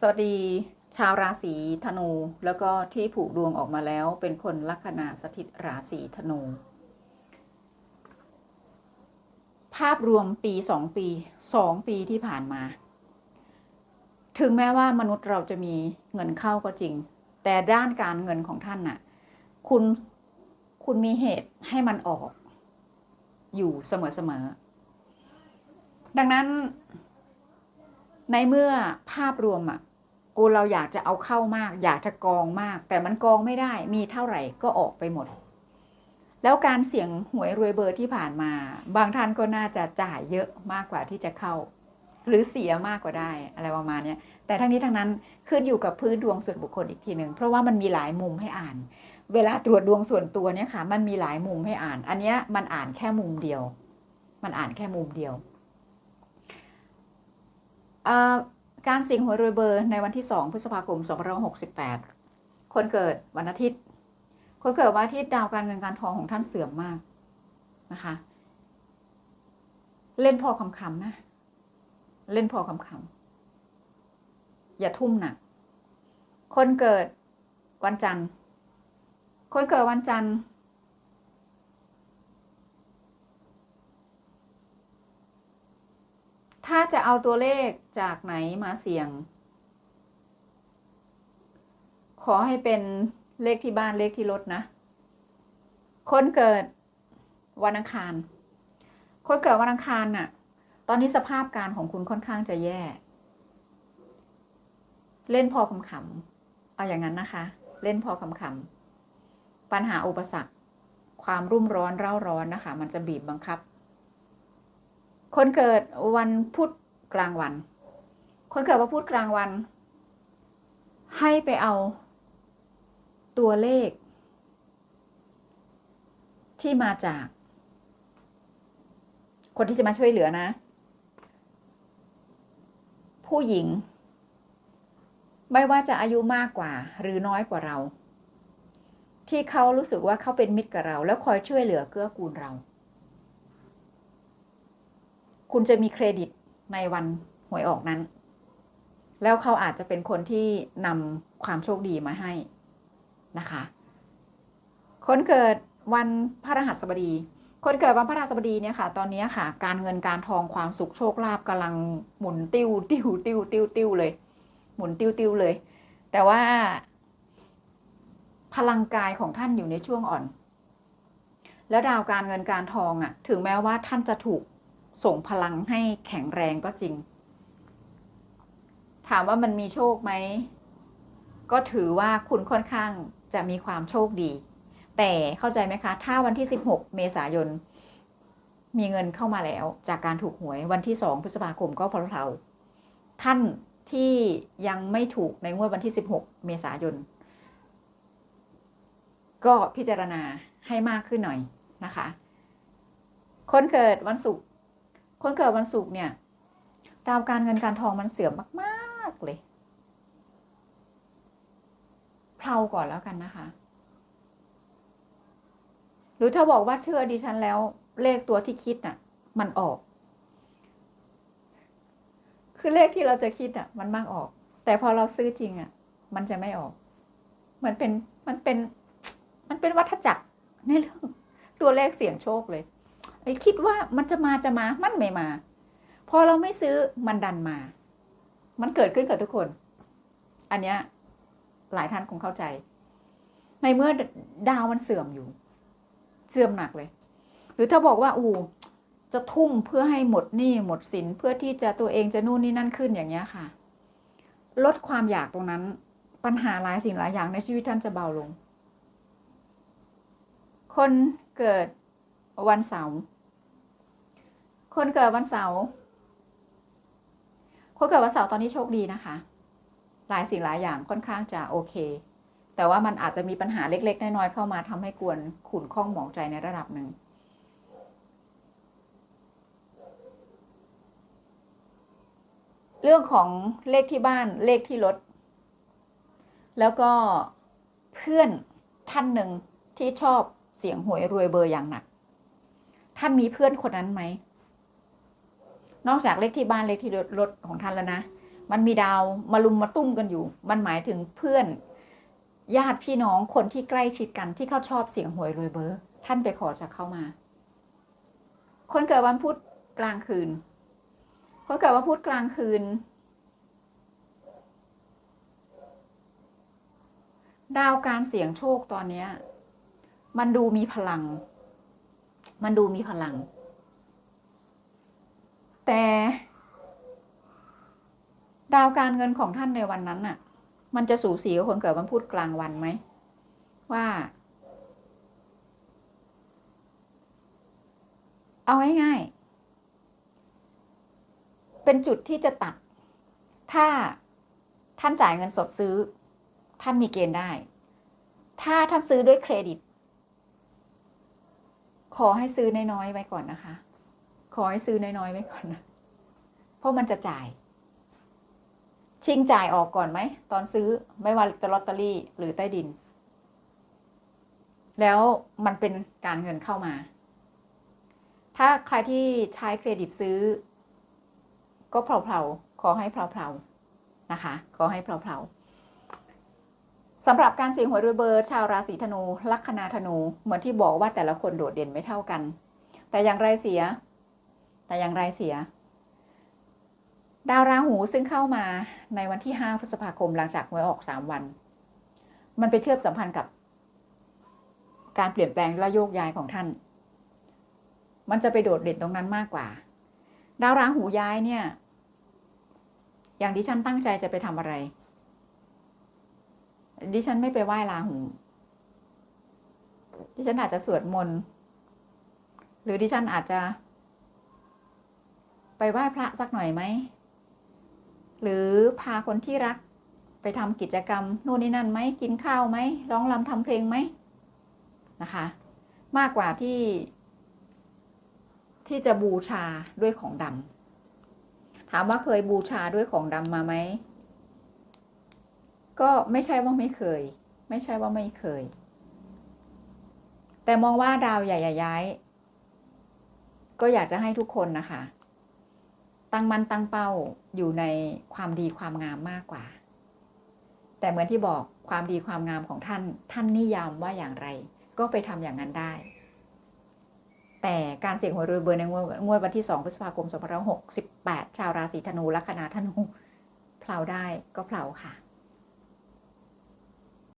สวัสดีชาวราศีธนู แล้วก็ที่ผูกดวงออกมาแล้วเป็นคนลัคนาสถิตราศีธนู ภาพรวมปีสองปีสองปีที่ผ่านมา ถึงแม้ว่ามนุษย์เราจะมีเงินเข้าก็จริง แต่ด้านการเงินของท่านน่ะ คุณคุณมีเหตุให้มันออก อยู่เสมอๆดังนั้นในเมื่อภาพรวมอะ โอ้เราอยากจะเอาเข้ามาก อยากจะกองมาก แต่มันกองไม่ได้มีเท่าไหร่ก็ออกไปหมด แล้วการเสี่ยงหวยรวยเบอร์ที่ผ่านมา บางท่านก็น่าจะจ่ายเยอะมากกว่าที่จะเข้า หรือเสียมากกว่าได้อะไรประมาณนี้แต่ทั้งนี้ทั้งนั้นขึ้นอยู่กับพื้นดวงส่วนบุคคลอีกทีหนึ่งเพราะว่ามันมีหลายมุมให้อ่าน เวลาตรวจดวงส่วนตัวเนี่ยค่ะ มันมีหลายมุมให้อ่าน อันนี้มันอ่านแค่มุมเดียว มันอ่านแค่มุมเดียวอ่า การเสี่ยงหวยรวยเบอร์ในวันที่ 2 พฤษภาคม 2568 คนเกิดวันอาทิตย์ คนเกิดวันอาทิตย์ดาวการเงินการทองของท่านเสื่อมมากนะคะ เล่นพอคำคำนะ เล่นพอคำคำอย่าทุ่มหนัก คนเกิดวันจันทร์ คนเกิดวันจันทร์ ถ้าจะเอาตัวเลขจากไหนมาเสี่ยง ขอให้เป็นเลขที่บ้านเลขที่รถนะ คนเกิดวันอังคาร คนเกิดวันอังคารน่ะ ตอนนี้สภาพการของคุณค่อนข้างจะแย่ เล่นพอคำขำๆเอาอย่างนั้นนะคะ เล่นพอคำขำๆปัญหาอุปสรรค ความรุ่มร้อนเร่าร้อนนะคะ มันจะบีบบังคับ คนเกิดวันพุธกลางวัน คนเกิดวันพุธกลางวัน ให้ไปเอาตัวเลข ที่มาจาก คนที่จะมาช่วยเหลือนะ ผู้หญิง ไม่ว่าจะอายุมากกว่าหรือน้อยกว่าเรา ที่เขารู้สึกว่าเขาเป็นมิตรกับเรา แล้วคอยช่วยเหลือเกื้อกูลเรา คุณจะมีเครดิตในวันหวยออกนั้น แล้วเขาอาจจะเป็นคนที่นำความโชคดีมาให้นะคะ คนเกิดวันพระรหัสบดี คนเกิดวันพระรหัสบดีเนี่ยค่ะ ตอนนี้ค่ะ การเงินการทองความสุขโชคลาภกำลังหมุนติ้วติ้วติ้วติ้วติ้วเลย หมุนติ้วติ้วเลย แต่ว่า พลังกายของท่านอยู่ในช่วงอ่อน แล้วดาวการเงินการทองอะ่ะ ถึงแม้ว่าท่านจะถูก ส่งพลังให้แข็งแรงก็จริง ถามว่ามันมีโชคไหม ก็ถือว่าคุณค่อนข้างจะมีความโชคดี แต่เข้าใจไหมคะ ถ้าวันที่ 16 เมษายน มีเงินเข้ามาแล้ว จากการถูกหวยวันที่ 2 พฤษภาคมก็พลเทาท่านที่ยังไม่ถูกในงวดวันที่ 16 เมษายน ก็พิจารณาให้มากขึ้นหน่อยนะคะ คนเกิดวันศุกร์ คนเกิดวันศุกร์เนี่ย ดาวการเงินการทองมันเสื่อมมากๆเลยเพลาก่อนแล้วกันนะคะ หรือถ้าบอกว่าเชื่อดิฉันแล้ว เลขตัวที่คิดน่ะ มันออก คือเลขที่เราจะคิดอะ มันมากออก แต่พอเราซื้อจริงอะ มันจะไม่ออกมันเป็นมันเป็น มันเป็นวัฏจักรในเรื่องตัวเลขเสี่ยงโชคเลย คิดว่ามันจะมาจะมามันไม่มา พอเราไม่ซื้อมันดันมา มันเกิดขึ้นกับทุกคน อันเนี้ยหลายท่านคงเข้าใจ ในเมื่อดาวมันเสื่อมอยู่ เสื่อมหนักเลย หรือถ้าบอกว่าอู้จะทุ่มเพื่อให้หมดหนี้หมดสินเพื่อที่จะตัวเองจะนู่นนี่นั่นขึ้นอย่างเงี้ยค่ะ ลดความอยากตรงนั้น ปัญหาหลายสิ่งหลายอย่างในชีวิตท่านจะเบาลง คนเกิดวันเสาร์ คนเกิดวันเสาร์คนเกิดวันเสาร์ตอนนี้โชคดีนะคะ หลายสิ่งหลายอย่างค่อนข้างจะโอเค แต่ว่ามันอาจจะมีปัญหาเล็ก ๆ น้อยๆเข้ามาทำให้กวนขุ่นข้องหมองใจในระดับหนึ่งเรื่องของเลขที่บ้านเลขที่รถ แล้วก็เพื่อนท่านหนึ่งที่ชอบเสียงหวยรวยเบอร์อย่างหนัก ท่านมีเพื่อนคนนั้นไหม นอกจากเลขที่บ้านเลขที่รถของท่านแล้วนะ มันมีดาวมาลุมมาตุ้มกันอยู่ มันหมายถึงเพื่อน ญาติพี่น้องคนที่ใกล้ชิดกันที่เขาชอบเสียงหวยรวยเบอร์ ท่านไปขอจากเข้ามา คนเกิดวันพุธกลางคืน คนเกิดวันพุธกลางคืน ดาวการเสียงโชคตอนเนี้ยมันดูมีพลัง มันดูมีพลัง แต่ ดาวการเงินของท่านในวันนั้นน่ะ มันจะสูสีกับคนเกิดวันพุธกลางวันไหม ว่า เอาง่ายๆเป็นจุดที่จะตัด ถ้าท่านจ่ายเงินสดซื้อ ท่านมีเกณฑ์ได้ ถ้าท่านซื้อด้วยเครดิต ขอให้ซื้อน้อยๆไว้ก่อนนะคะ อให้ซื้อน้อยๆไว้ก่อนนะเพราะมันจะจ่าย ชิงจ่ายออกก่อนไหม ตอนซื้อไม่ว่าจะลอตเตอรี่หรือใต้ดิน แล้วมันเป็นการเงินเข้ามา ถ้าใครที่ใช้เครดิตซื้อ ก็เพลาๆขอให้เพลาๆนะคะ ขอให้เพลาๆสำหรับการเสี่ยงหวยรวยเบอร์ชาวราศีธนู ลัคนาธนู เหมือนที่บอกว่าแต่ละคนโดดเด่นไม่เท่ากัน แต่อย่างไรเสีย แต่อย่างไรเสีย ดาวราหูซึ่งเข้ามาในวันที่ 5 พฤษภาคมหลังจากหวยออก 3 วัน มันไปเชื่อมสัมพันธ์กับ การเปลี่ยนแปลงและโยกย้ายของท่าน มันจะไปโดดเด่นตรงนั้นมากกว่า ดาวราหูย้ายเนี่ย อย่างดิฉันตั้งใจจะไปทำอะไร ดิฉันไม่ไปไหว้ราหูดิฉันอาจจะสวดมนต์หรือดิฉันอาจจะ ไปไหว้พระสักหน่อยไหม หรือพาคนที่รักไปทำกิจกรรมนู่นนี่นั่นไหมกินข้าวไหมร้องรำทำเพลงไหมนะคะ มากกว่าที่ ที่จะบูชาด้วยของดำถามว่าเคยบูชาด้วยของดำมาไหมก็ไม่ใช่ว่าไม่เคย ไม่ใช่ว่าไม่เคย แต่มองว่าดาวใหญ่ๆย้ายก็อยากจะให้ทุกคนนะคะ ตั้งมั่นตั้งเป้าอยู่ในความดีความงามมากกว่า แต่เหมือนที่บอกความดีความงามของท่าน ท่านนิยามว่าอย่างไร ก็ไปทำอย่างนั้นได้ แต่การเสี่ยงหวยรวยเบอร์ในงวดวันที่ 2 พฤษภาคม 2568 ชาวราศีธนูลัคนาธนูเผาได้ก็เผาค่ะ